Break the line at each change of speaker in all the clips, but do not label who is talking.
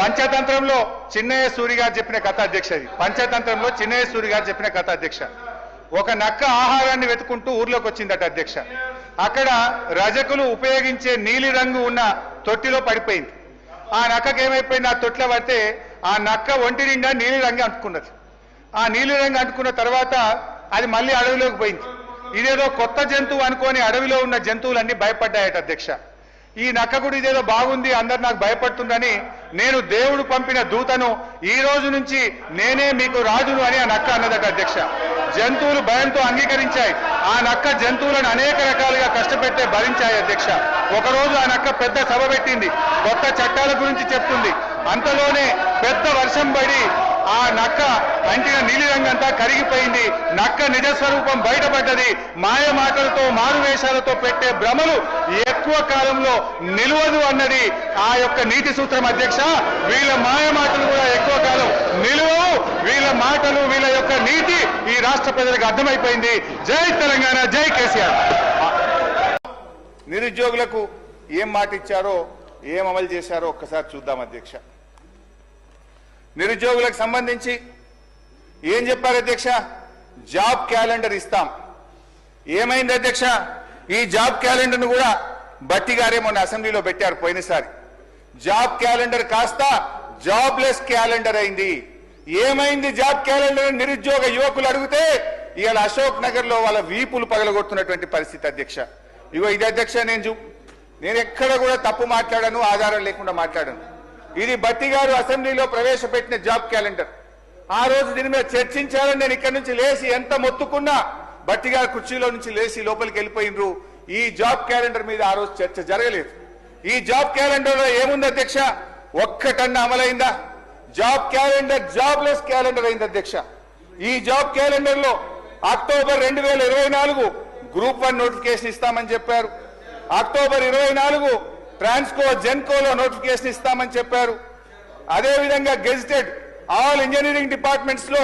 పంచతంత్రంలో చిన్నయ్య సూరి గారు చెప్పిన కథ అధ్యక్ష ఇది పంచతంత్రంలో చిన్నయ్య సూరి గారు చెప్పిన కథ అధ్యక్ష. ఒక నక్క ఆహారాన్ని వెతుకుంటూ ఊర్లోకి వచ్చిందట అధ్యక్ష. అక్కడ రజకులు ఉపయోగించే నీలి రంగు ఉన్న తొట్టిలో పడిపోయింది. ఆ నక్కకి ఏమైపోయింది? ఆ తొట్టిలో పడితే ఆ నక్క ఒంటి నిండా నీలి రంగు అంటుకున్నది. ఆ నీలి రంగు అంటుకున్న తర్వాత అది మళ్ళీ అడవిలోకి పోయింది. ఇదేదో కొత్త జంతువు అనుకొని అడవిలో ఉన్న జంతువులన్నీ భయపడ్డాయట అధ్యక్ష. ఈ నక్క కూడా ఇదేదో బాగుంది అందరు నాకు భయపడుతుందని నేను దేవుడు పంపిన దూతను ఈ రోజు నుంచి నేనే మీకు రాజును అని ఆ నక్క అన్నదట అధ్యక్ష. జంతువులు భయంతో అంగీకరించాయి. ఆ నక్క జంతువులను అనేక రకాలుగా కష్టపెట్టే భరించాయి అధ్యక్ష. ఒకరోజు ఆ నక్క పెద్ద సభ పెట్టింది. కొత్త చట్టాల గురించి చెప్తుంది. అంతలోనే పెద్ద వర్షం పడి ఆ నక్క అంటిన నీలిరంగంతా కరిగిపోయింది. నక్క నిజ స్వరూపం బయటపడ్డది. మాయ మాటలతో మారువేషాలతో పెట్టే భ్రమలు ఎక్కువ కాలంలో నిలవదు అన్నది ఆ యొక్క నీతి సూత్రం అధ్యక్ష. వీళ్ళ మాయ మాటలు కూడా ఎక్కువ కాలం నిలువవు. వీళ్ళ మాటలు వీళ్ళ యొక్క నీతి ఈ రాష్ట్ర ప్రజలకు అర్థమైపోయింది. జై తెలంగాణ జై కేసీఆర్. నిరుద్యోగులకు ఏం మాట ఇచ్చారో ఏం అమలు చేశారో ఒక్కసారి చూద్దాం అధ్యక్ష. నిరుద్యోగులకు సంబంధించి ఏం చెప్పారు అధ్యక్ష? జాబ్ క్యాలెండర్ ఇస్తాం. ఏమైంది అధ్యక్ష? ఈ జాబ్ క్యాలెండర్ను కూడా బట్టి గారే మొన్న అసెంబ్లీలో పెట్టారు పోయినసారి. జాబ్ క్యాలెండర్ కాస్త జాబ్లెస్ క్యాలెండర్ అయింది. ఏమైంది జాబ్ క్యాలెండర్? నిరుద్యోగ యువకులు అడిగితే ఇవాళ అశోక్ నగర్లో వాళ్ళ వీపులు పగలగొడుతున్నటువంటి పరిస్థితి అధ్యక్ష. ఇగో ఇది అధ్యక్ష నేను చూ నేను ఎక్కడ కూడా తప్పు మాట్లాడాను ఆధారం లేకుండా మాట్లాడాను. ఇది బట్టి గారు అసెంబ్లీలో ప్రవేశపెట్టిన జాబ్ క్యాలెండర్. ఆ రోజు దీని మీద చర్చించాలని నేను ఇక్కడి నుంచి లేచి ఎంత మొత్తుకున్నా బట్టి గారు కుర్చీలో నుంచి లేచి లోపలికి వెళ్ళిపోయినరు. ఈ జాబ్ క్యాలెండర్ మీద ఆ రోజు చర్చ జరగలేదు. ఈ జాబ్ క్యాలెండర్లో ఏముంది అధ్యక్ష? ఒక్కటన్నా అమలైందా? జాబ్ క్యాలెండర్ జాబ్లెస్ క్యాలెండర్ అయింది అధ్యక్ష. ఈ జాబ్ క్యాలెండర్లో అక్టోబర్ రెండు వేల ఇరవై నాలుగు గ్రూప్ వన్ నోటిఫికేషన్ ఇస్తామని చెప్పారు. అక్టోబర్ ఇరవై నాలుగు ట్రాన్స్కో జెన్కోలో నోటిఫికేషన్ ఇస్తామని చెప్పారు. అదేవిధంగా గెజిటెడ్ ఆల్ ఇంజనీరింగ్ డిపార్ట్మెంట్స్లో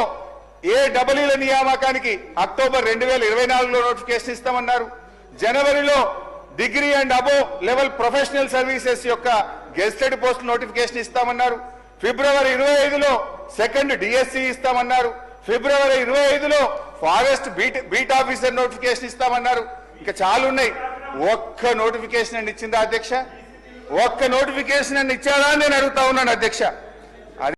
ఏ డబుల్యూల నియామకానికి అక్టోబర్ రెండు వేల ఇరవై నాలుగులో నోటిఫికేషన్ ఇస్తామన్నారు. జనవరిలో degree and above level professional services యొక్క గెజిటెడ్ పోస్ట్ నోటిఫికేషన్ ఇస్తామన్నారు. ఫిబ్రవరి ఇరవై ఐదులో సెకండ్ డిఎస్సి ఇస్తామన్నారు. ఫిబ్రవరి ఇరవై ఐదులో forest beat beat officer notification ఇస్తామన్నారు. ఇంకా చాలా ఉన్నాయి ఒక్క నోటిఫికేషన్ అని ఇచ్చిందా అధ్యక్ష? ఒక్క నోటిఫికేషన్ అని నేను అడుగుతా ఉన్నాను అధ్యక్ష.